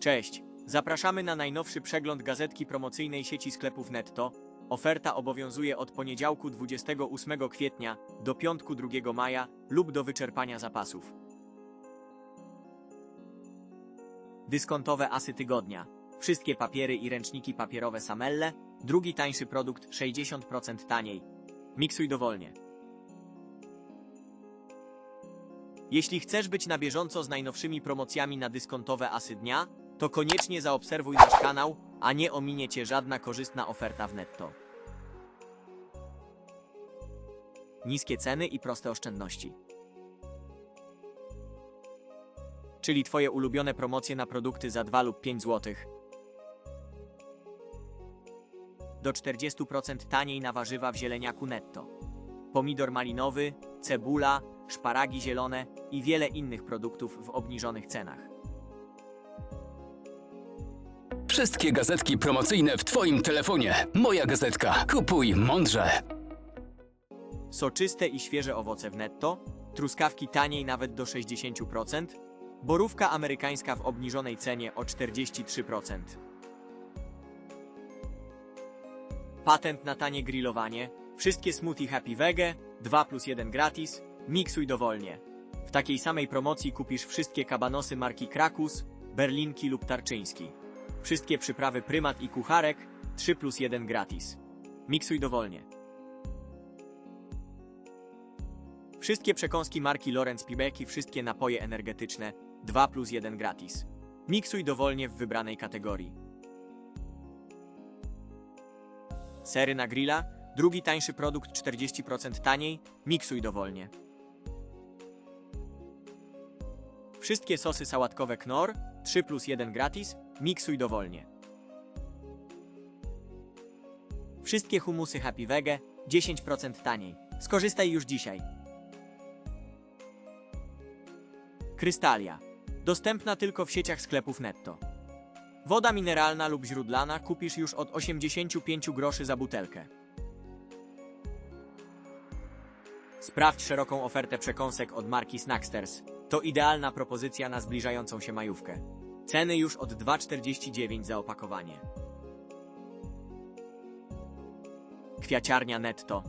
Cześć! Zapraszamy na najnowszy przegląd gazetki promocyjnej sieci sklepów Netto. Oferta obowiązuje od poniedziałku 28 kwietnia do piątku 2 maja lub do wyczerpania zapasów. Dyskontowe asy tygodnia. Wszystkie papiery i ręczniki papierowe Samelle. Drugi tańszy produkt 60% taniej. Miksuj dowolnie. Jeśli chcesz być na bieżąco z najnowszymi promocjami na dyskontowe asy dnia, to koniecznie zaobserwuj nasz kanał, a nie ominie Cię żadna korzystna oferta w netto. Niskie ceny i proste oszczędności. Czyli Twoje ulubione promocje na produkty za 2 lub 5 zł. Do 40% taniej na warzywa w zieleniaku netto. Pomidor malinowy, cebula, szparagi zielone i wiele innych produktów w obniżonych cenach. Wszystkie gazetki promocyjne w Twoim telefonie. Moja gazetka. Kupuj mądrze. Soczyste i świeże owoce w netto, truskawki taniej nawet do 60%, borówka amerykańska w obniżonej cenie o 43%. Patent na tanie grillowanie, wszystkie smoothie Happy Wege, 2 plus 1 gratis, miksuj dowolnie. W takiej samej promocji kupisz wszystkie kabanosy marki Krakus, Berlinki lub Tarczyński. Wszystkie przyprawy Prymat i Kucharek, 3 plus 1 gratis. Miksuj dowolnie. Wszystkie przekąski marki Lorenz Pibek i wszystkie napoje energetyczne 2 plus 1 gratis. Miksuj dowolnie w wybranej kategorii. Sery na grilla, drugi tańszy produkt 40% taniej, miksuj dowolnie. Wszystkie sosy sałatkowe Knorr 3 plus 1 gratis, miksuj dowolnie. Wszystkie humusy Happy Wege 10% taniej. Skorzystaj już dzisiaj. Krystalia. Dostępna tylko w sieciach sklepów netto. Woda mineralna lub źródlana kupisz już od 85 groszy za butelkę. Sprawdź szeroką ofertę przekąsek od marki Snacksters. To idealna propozycja na zbliżającą się majówkę. Ceny już od 2,49 za opakowanie. Kwiaciarnia Netto.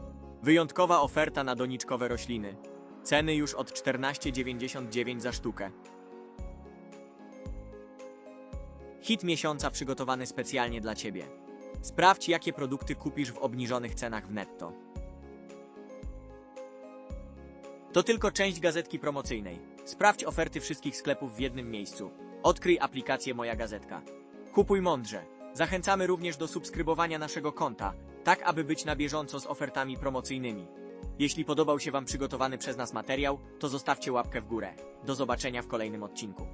Wyjątkowa oferta na doniczkowe rośliny. Ceny już od 14,99 za sztukę. Hit miesiąca przygotowany specjalnie dla Ciebie. Sprawdź, jakie produkty kupisz w obniżonych cenach w netto. To tylko część gazetki promocyjnej. Sprawdź oferty wszystkich sklepów w jednym miejscu. Odkryj aplikację Moja Gazetka. Kupuj mądrze. Zachęcamy również do subskrybowania naszego konta, tak aby być na bieżąco z ofertami promocyjnymi. Jeśli podobał się Wam przygotowany przez nas materiał, to zostawcie łapkę w górę. Do zobaczenia w kolejnym odcinku.